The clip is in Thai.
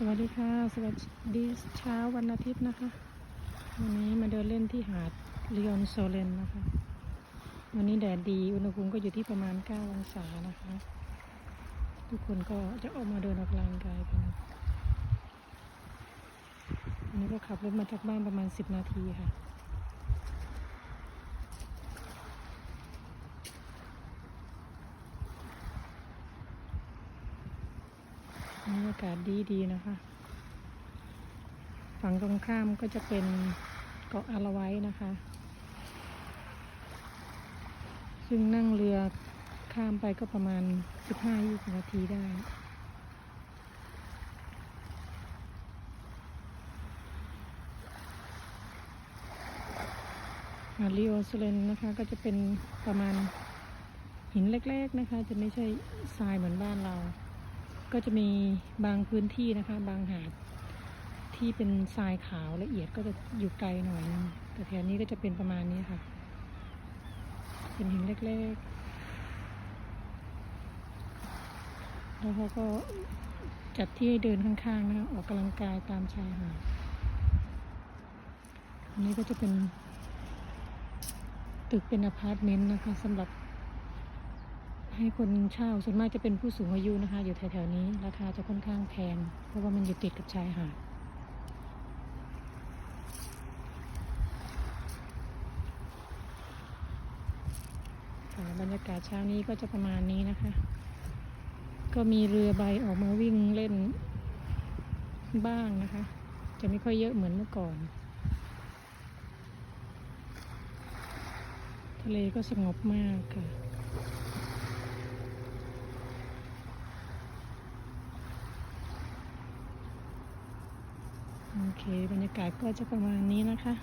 สวัสดีค่ะ สวัสดีเช้าวันอาทิตย์นะคะ วันนี้มาเดินเล่นที่หาดลีออนโซเลนนะคะ วันนี้แดดดีอุณหภูมิก็อยู่ที่ประมาณ 9 องศานะคะ ทุกคนก็จะออกมาเดินออกกำลังกายกันวันนี้ก็ขับรถมาจากบ้านประมาณ 10 นาทีค่ะ บรรยากาศดีดีๆนะคะ ฝั่งตรงข้ามก็จะเป็นเกาะอาละไว้นะคะ ซึ่งนั่งเรือข้ามไปก็ประมาณ 15-20 นาทีได้หาดลีโอสเลนนะคะก็จะเป็นประมาณหินเล็ก ๆ นะคะ จะไม่ใช่ทรายเหมือนบ้านเรา ก็จะมีบางพื้นที่นะคะ บางหาดที่เป็นทรายขาวละเอียดก็จะอยู่ไกลหน่อยนึงแต่แถวนี้ก็จะเป็นประมาณนี้ค่ะ เป็นหินเล็กๆ แล้วเขาก็จัดที่ให้เดินข้างๆนะคะออกกำลังกายตามชายหาดอันนี้ก็จะเป็น ตึกเป็นอพาร์ตเมนต์นะคะสำหรับ ให้คนเช่าส่วนมากจะเป็นผู้สูงอายุนะคะ อยู่แถวๆนี้ ราคาจะค่อนข้างแพง เพราะว่ามันอยู่ติดกับชายหาดบรรยากาศเช้านี้ก็จะประมาณนี้นะคะ ก็มีเรือใบออกมาวิ่งเล่นบ้างนะคะ จะไม่ค่อยเยอะเหมือนเมื่อก่อน ทะเลก็สงบมากค่ะ โอเค บรรยากาศก็จะประมาณนี้นะคะ